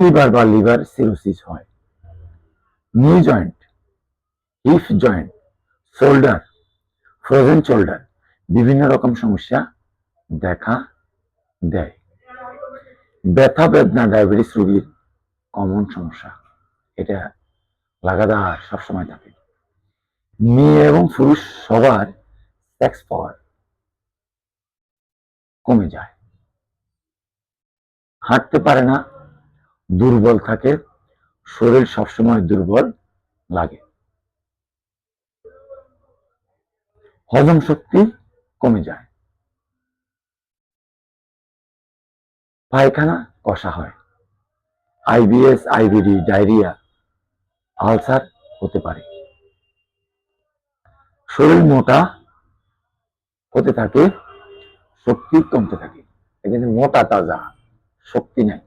Liver বা liver cirrhosis হয়। Knee joint hip joint shoulder frozen shoulder বিভিন্ন রকম সমস্যা দেখা দেয়। ব্যথা, বেদনা ডায়াবেটিস রোগীর কমন সমস্যা। এটা লাগাতার সবসময় থাকে। মেয়ে এবং পুরুষ সবার সেক্স পাওয়ার কমে যায়। হাঁটতে পারে না দুর্বল থাকে, শরীর সবসময় দুর্বল লাগে। হজম শক্তি কমে যায়। পায়খানা কষা হয়। আইবিএস আইবিডি ডায়রিয়া, আলসার হতে পারে। শরীর মোটা হতে থাকে, শক্তি কমতে থাকে। এখানে মোটা তাজা, শক্তি নাই।